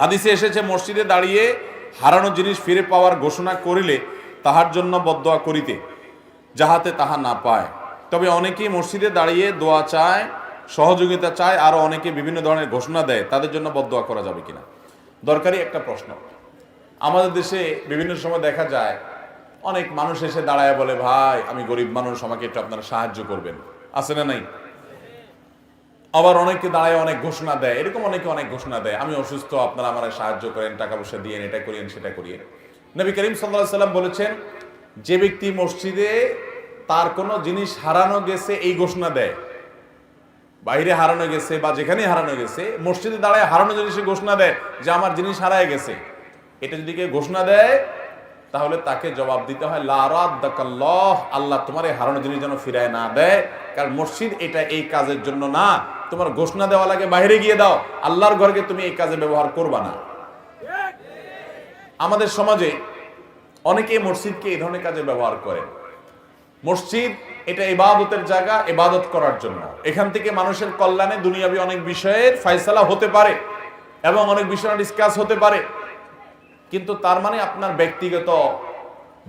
হাদিসে এসেছে, মসজিদে দাঁড়িয়ে হারানো জিনিস ফিরে পাওয়ার ঘোষণা করিলে তাহার জন্য বদোয়া করিতে, যাহাতে তাহা না পায়। তবে অনেকেই মসজিদে দাঁড়িয়ে দোয়া চায়, সহযোগিতা চায়, আরও অনেকে বিভিন্ন ধরনের ঘোষণা দেয়, তাদের জন্য বদোয়া করা যাবে কিনা? দরকারি একটা প্রশ্ন। আমাদের দেশে বিভিন্ন সময় দেখা যায়, অনেক মানুষ এসে দাঁড়ায় বলে, ভাই, আমি গরিব মানুষ, আমাকে একটু আপনারা সাহায্য করবেন। আছে না নাই? আবার অনেকে দাঁড়ায় অনেক ঘোষণা দেয়। এরকম অনেকে অনেক ঘোষণা দেয়। আমি অসুস্থ, আপনারা আমার সাহায্য করেন, টাকা পয়সা দিয়ে এটা করিয়েন, সেটা করিয়েন। নবী করিম সাল্লাম বলেছেন, যে ব্যক্তি মসজিদে তার কোনো জিনিস হারানো গেছে, এই ঘোষণা দেয়। বাইরে হারানো গেছে বা যেখানে হারানো গেছে, মসজিদে দাঁড়ায় হারানো জিনিসের ঘোষণা দেয় যে আমার জিনিস হারায় গেছে। এটা যদি কেউ ঘোষণা দেয় তাহলে তাকে জবাব দিতে হয় লারাদ্দাকাল্লাহ আল্লাহ তোমার এই হারানো জিনিস যেন ফিরায় না দেয়। কারণ মসজিদ এটা এই কাজের জন্য না। তোমার ঘোষণা দেওয়া লাগে, বাইরে গিয়ে দাও। আল্লাহর ঘরকে তুমি এই কাজে ব্যবহার করবা না। আমাদের সমাজে অনেকে মসজিদকে এই ধরনের কাজে ব্যবহার করে। মসজিদ এটা ইবাদতের জায়গা, ইবাদত করার জন্য। এখান থেকে মানুষের কল্যাণে দুনিয়াবি অনেক বিষয়ের ফয়সালা হতে পারে এবং অনেক বিষয় ডিসকাস হতে পারে। কিন্তু তার মানে আপনার ব্যক্তিগত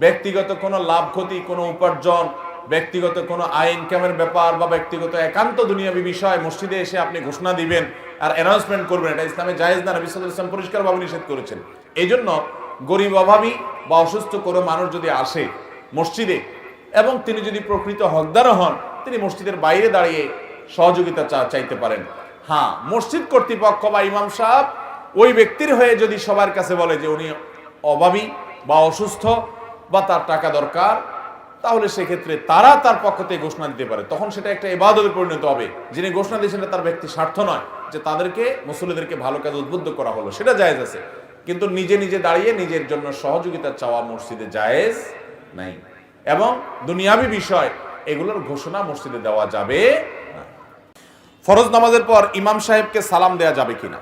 ব্যক্তিগত কোনো লাভ, ক্ষতি, কোনো উপার্জন, ব্যক্তিগত কোনো আয়, ইনকামের ব্যাপার বা ব্যক্তিগত একান্ত দুনিয়াবি বিষয় মসজিদে এসে আপনি ঘোষণা দিবেন আর অ্যানাউন্সমেন্ট করবেন, এটা ইসলামে জায়েজ না আলাইহি ওয়াসাল্লাম পরিষ্কারভাবে নিষেধ করেছেন। এই জন্য গরিব অভাবী বা অসুস্থ কোনো মানুষ যদি আসে মসজিদে এবং তিনি যদি প্রকৃত হকদারও হন, তিনি মসজিদের বাইরে দাঁড়িয়ে সহযোগিতা চা, চাইতে পারেন। হ্যাঁ মসজিদ কর্তৃপক্ষ বা ইমাম সাহেব ওই ব্যক্তির হয়ে যদি সবার কাছে বলে যে উনি অভাবী বা অসুস্থ বা তার টাকা দরকার, তাহলে সেক্ষেত্রে তারা তার পক্ষ থেকে ঘোষণা দিতে পারে। তখন সেটা একটা ইবাদতে পরিণত হবে। যিনি ঘোষণা দিয়েছেন তার ব্যক্তি স্বার্থ নয় যে তাদেরকে মুসলিদেরকে ভালো কাজে উদ্বুদ্ধ করা হলো। সেটা জায়েজ আছে। কিন্তু নিজে নিজে দাঁড়িয়ে নিজের জন্য সহযোগিতা চাওয়া মসজিদে জায়েজ নাই। এবং দুনিয়াবি বিষয়, এগুলোর ঘোষণা মসজিদে দেওয়া যাবে না। ফরজ নামাজের পর ইমাম সাহেবকে সালাম দেয়া যাবে কিনা?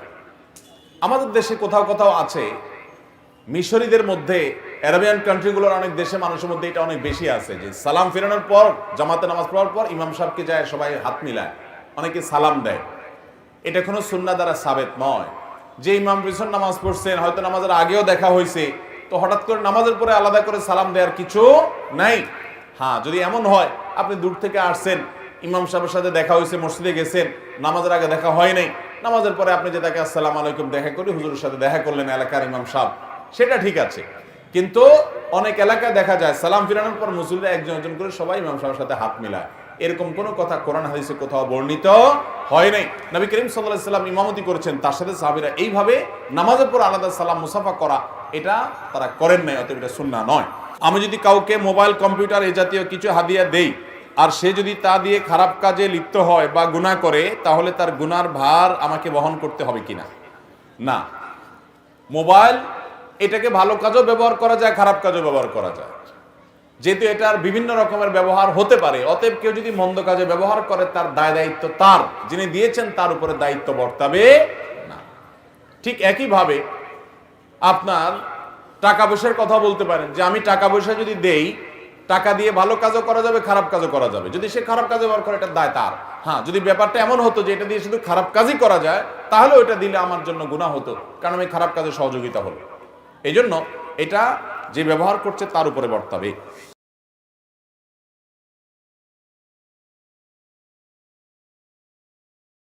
আমাদের দেশে কোথাও কোথাও আছে, মিশরীদের মধ্যে, অ্যারাবিয়ান কান্ট্রিগুলোর অনেক দেশে মানুষের মধ্যে এটা অনেক বেশি আছে যে সালাম ফেরানোর পর, জামাতে নামাজ পড়ার পর ইমাম সাহেবকে যায় সবাই হাত মিলায়, অনেকে সালাম দেয়। এটা কোনো সুন্না দ্বারা সাবেত নয়। যে ইমাম পিছন নামাজ পড়ছেন, হয়তো নামাজের আগেও দেখা হয়েছে, তো হঠাৎ করে নামাজের পরে আলাদা করে সালাম দেওয়ার কিছু নাই। হ্যাঁ যদি এমন হয়, আপনি দূর থেকে আসছেন, ইমাম সাহেবের সাথে দেখা হয়েছে, মসজিদে গেছেন, নামাজের আগে দেখা হয় নাই নামাজের পরে আপনি যে তাকে আসসালাম আলাইকুম দেখা করি, হুজুরের সাথে দেখা করলেন এলাকার ইমাম সাহেব, সেটা ঠিক আছে। কিন্তু অনেক এলাকায় দেখা যায়, সালাম ফিরানোর পর মুসলিমরা একজন একজন করে সবাই ইমাম সাহেবের সাথে হাত মিলায়। এরকম কোনো কথা কোরআন হাদিসে কোথাও বর্ণিত হয় নাই। নবী করিম সাল্লাহ সাল্লাম ইমামতি করেছেন, তার সাথে সাহাবিরা এইভাবে নামাজের পর আলাদা সালাম মুসাফা করা, এটা তারা করেন নাই, অতএব এটা সুন্না নয়। আমি যদি কাউকে মোবাইল, কম্পিউটার এ জাতীয় কিছু হাদিয়া দেই আর সে যদি তা দিয়ে খারাপ কাজে লিপ্ত হয় বা গুণা করে, তাহলে তার গুনার ভার আমাকে বহন করতে হবে কিনা? না। মোবাইল, এটাকে ভালো কাজেও ব্যবহার করা যায়, খারাপ কাজও ব্যবহার করা যায়। যেহেতু এটার বিভিন্ন রকমের ব্যবহার হতে পারে, অতএব কেউ যদি মন্দ কাজে ব্যবহার করে, তার দায় দায়িত্ব তার। যিনি দিয়েছেন, তার উপরে দায়িত্ব বর্তাবে না। ঠিক একইভাবে আপনার টাকা পয়সার কথা বলতে পারেন, যে আমি টাকা পয়সা যদি দেই টাকা দিয়ে ভালো কাজও করা যাবে, খারাপ কাজও করা যাবে। যদি সে খারাপ কাজে ব্যবহার করে, এটা দায় তার। হ্যাঁ যদি ব্যাপারটা এমন হতো যে এটা দিয়ে শুধু খারাপ কাজই করা যায়, তাহলে ওটা দিলে আমার জন্য গুণা হতো, কারণ আমি খারাপ কাজে সহযোগিতা হলো। এই জন্য এটা যে ব্যবহার করছে তার উপরে বর্তাবে।